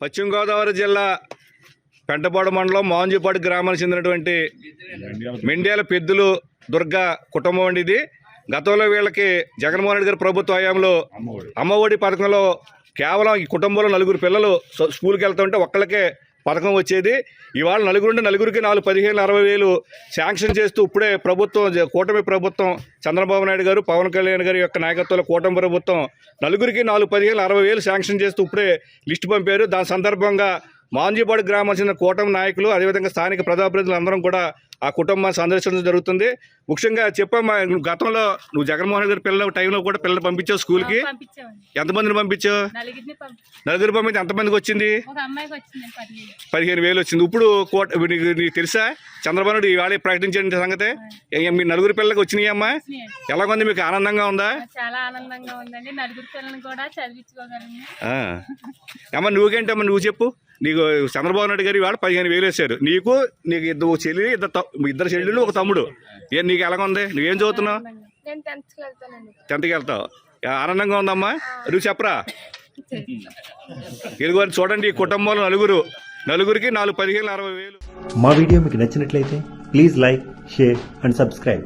పశ్చిమ గోదావరి జిల్లా పెంటపాడు మండలం మోంజిపాడు గ్రామానికి చెందినటువంటి మెండ్యాల పెద్దులు దుర్గా కుటుంబం అండి ఇది. గతంలో వీళ్ళకి జగన్మోహన్ రెడ్డి గారి ప్రభుత్వ హయాంలో అమ్మఒడి పథకంలో కేవలం ఈ కుటుంబంలో నలుగురు పిల్లలు స్కూ- స్కూల్కి వెళ్తుంటే ఒక్కళ్ళకే పథకం వచ్చేది. ఇవాళ నలుగురు నలుగురికి నాలుగు పదిహేను అరవై వేలు శాంక్షన్ చేస్తూ ఇప్పుడే ప్రభుత్వం కూటమి ప్రభుత్వం చంద్రబాబు నాయుడు గారు పవన్ కళ్యాణ్ గారి యొక్క నాయకత్వంలో కూటమి ప్రభుత్వం నలుగురికి నాలుగు పదిహేను అరవై వేలు శాంక్షన్ చేస్తూ ఇప్పుడే లిస్టు పంపారు. దాని సందర్భంగా మాంజీపాడు గ్రామం చెందిన కూటమి నాయకులు అదేవిధంగా స్థానిక ప్రజాప్రతినిధులు అందరం కూడా ఆ కుటుంబాన్ని సందర్శించడం జరుగుతుంది. ముఖ్యంగా చెప్పమ్మా నువ్వు గతంలో నువ్వు జగన్మోహన్ రెడ్డి గారి పిల్లల టైంలో కూడా పిల్లలు పంపించావు స్కూల్కి. ఎంతమందిని పంపించావు? నలుగురు పంపించి ఎంతమందికి వచ్చింది? పదిహేను. వేలు వచ్చింది. ఇప్పుడు నీకు తెలుసా? చంద్రబాబు నాయుడు ఇవాళ ప్రకటించిన సంగతి? మీ నలుగురు పిల్లలకి వచ్చినాయి అమ్మా? వచ్చినాయండి. ఎలాగుంది మీకు ఆనందంగా ఉందా? చాలా ఆనందంగా ఉందండి. నలుగురు పిల్లల్ని కూడా చదివించుకోగలను. అమ్మ నువ్వుకేంటమ్మా నువ్వు చెప్పు. నీకు చంద్రబాబు నాయుడు గారు ఇవాళ పదిహేను వేలు వేశారు. నీకు నీకు ఇద్దరు చెల్లి ఇద్దరు ఇద్దరు చెల్లెళ్ళు ఒక తమ్ముడు. ఏం నీకు ఎలాగుంది నువ్వేం చదువుతున్నావు? నేను టెన్త్కి వెళ్తావు. ఆనందంగా ఉందమ్మా? నువ్వు చెప్పరా? ఇదిగో చూడండి ఈ కుటుంబంలో నలుగురు. నలుగురికి నాలుగు పదిహేను అరవై వేలు. మా వీడియో మీకు నచ్చినట్లయితే please like share and subscribe.